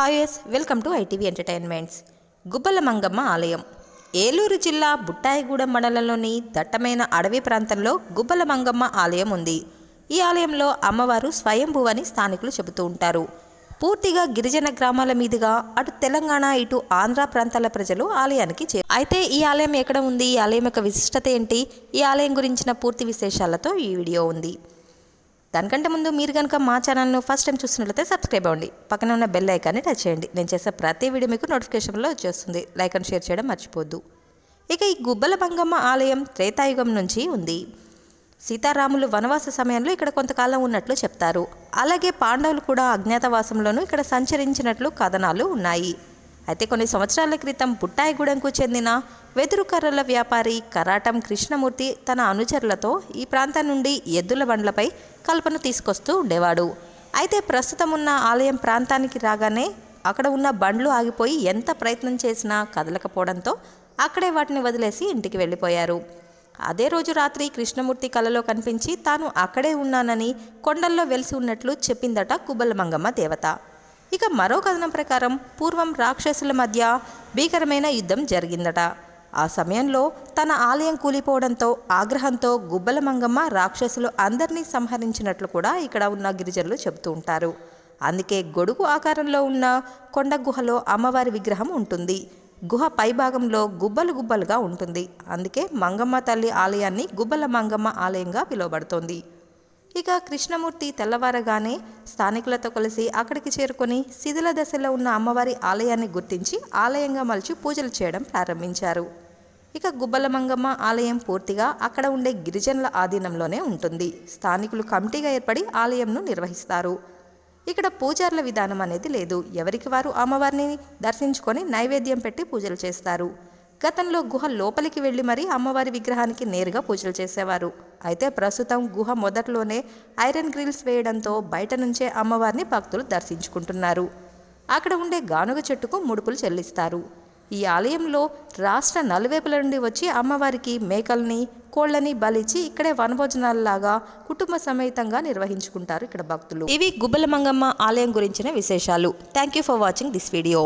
Hi guys welcome to ITV entertainments Gubbala Mangamma ఆలయం. ఏలూరు జిల్లా బుట్టాయిగూడెం మండలంలోని దట్టమైన అడవి ప్రాంతంలో గుబ్బల మంగమ్మ ఆలయం ఉంది. ఈ ఆలయంలో అమ్మవారు స్వయంభూ అని స్థానికులు చెబుతూ ఉంటారు. పూర్తిగా గిరిజన గ్రామాల మీదుగా అటు తెలంగాణ ఇటు ఆంధ్ర ప్రాంతాల ప్రజలు ఆలయానికి చే అయితే ఈ ఆలయం ఎక్కడ ఉంది? ఈ ఆలయం యొక్క విశిష్టత ఏంటి? ఈ ఆలయం గురించిన పూర్తి విశేషాలతో ఈ వీడియో ఉంది. దానికంటే ముందు మీరు కనుక మా ఛానల్ను ఫస్ట్ టైం చూస్తున్నట్లయితే సబ్స్క్రైబ్ అవ్వండి. పక్కన ఉన్న బెల్ ఐకాన్ని టచ్ చేయండి. నేను చేసే ప్రతి వీడియో మీకు నోటిఫికేషన్లో వచ్చేస్తుంది. లైక్ అండ్ షేర్ చేయడం మర్చిపోద్దు ఇక ఈ గుబ్బల బంగమ్మ ఆలయం త్రేతాయుగం నుంచి ఉంది. సీతారాములు వనవాస సమయంలో ఇక్కడ కొంతకాలం ఉన్నట్లు చెప్తారు. అలాగే పాండవులు కూడా అజ్ఞాతవాసంలోనూ ఇక్కడ సంచరించినట్లు కథనాలు ఉన్నాయి. అయితే కొన్ని సంవత్సరాల క్రితం బుట్టాయిగూడెంకు చెందిన వెదురు కర్రల వ్యాపారి కరాటం కృష్ణమూర్తి తన అనుచరులతో ఈ ప్రాంతం నుండి ఎద్దుల బండ్లపై కల్పన తీసుకొస్తూ ఉండేవాడు. అయితే ప్రస్తుతం ఉన్న ఆలయం ప్రాంతానికి రాగానే అక్కడ ఉన్న బండ్లు ఆగిపోయి ఎంత ప్రయత్నం చేసినా కదలకపోవడంతో అక్కడే వాటిని వదిలేసి ఇంటికి వెళ్ళిపోయారు. అదే రోజు రాత్రి కృష్ణమూర్తి కలలో కనిపించి తాను అక్కడే ఉన్నానని కొండల్లో వెలిసి ఉన్నట్లు చెప్పిందట కుబ్బల మంగమ్మ దేవత. ఇక మరో కథనం ప్రకారం పూర్వం రాక్షసుల మధ్య భీకరమైన యుద్ధం జరిగిందట. ఆ సమయంలో తన ఆలయం కూలిపోవడంతో ఆగ్రహంతో గుబ్బల మంగమ్మ రాక్షసులు అందరినీ సంహరించినట్లు కూడా ఇక్కడ ఉన్న గిరిజనులు చెబుతూ ఉంటారు. అందుకే గొడుగు ఆకారంలో ఉన్న కొండ గుహలో అమ్మవారి విగ్రహం ఉంటుంది. గుహ పైభాగంలో గుబ్బలు గుబ్బలుగా ఉంటుంది. అందుకే మంగమ్మ తల్లి ఆలయాన్ని గుబ్బల మంగమ్మ ఆలయంగా పిలువబడుతోంది. ఇక కృష్ణమూర్తి తెల్లవారగానే స్థానికులతో కలిసి అక్కడికి చేరుకొని శిథిల దశలో ఉన్న అమ్మవారి ఆలయాన్ని గుర్తించి ఆలయంగా మలిచి పూజలు చేయడం ప్రారంభించారు. ఇక గుబ్బల మంగమ్మ ఆలయం పూర్తిగా అక్కడ ఉండే గిరిజనుల ఆధీనంలోనే ఉంటుంది. స్థానికులు కమిటీగా ఏర్పడి ఆలయంను నిర్వహిస్తారు. ఇక్కడ పూజార్ల విధానం అనేది లేదు. ఎవరికి వారు అమ్మవారిని దర్శించుకొని నైవేద్యం పెట్టి పూజలు చేస్తారు. గతంలో గుహ లోపలికి వెళ్ళి మరీ అమ్మవారి విగ్రహానికి నేరుగా పూజలు చేసేవారు. అయితే ప్రస్తుతం గుహ మొదట్లోనే ఐరన్ గ్రిల్స్ వేయడంతో బయట నుంచే అమ్మవారిని భక్తులు దర్శించుకుంటున్నారు. అక్కడ ఉండే గానుగ చెట్టుకు ముడుపులు చెల్లిస్తారు. ఈ ఆలయంలో రాష్ట్ర నలువైపుల నుండి వచ్చి అమ్మవారికి మేకల్ని కోళ్ళని బలిచి ఇక్కడే వనభోజనాలలాగా కుటుంబ సమేతంగా నిర్వహించుకుంటారు ఇక్కడ భక్తులు. ఇవి గుబ్బల మంగమ్మ ఆలయం గురించిన విశేషాలు. Thank you for watching this video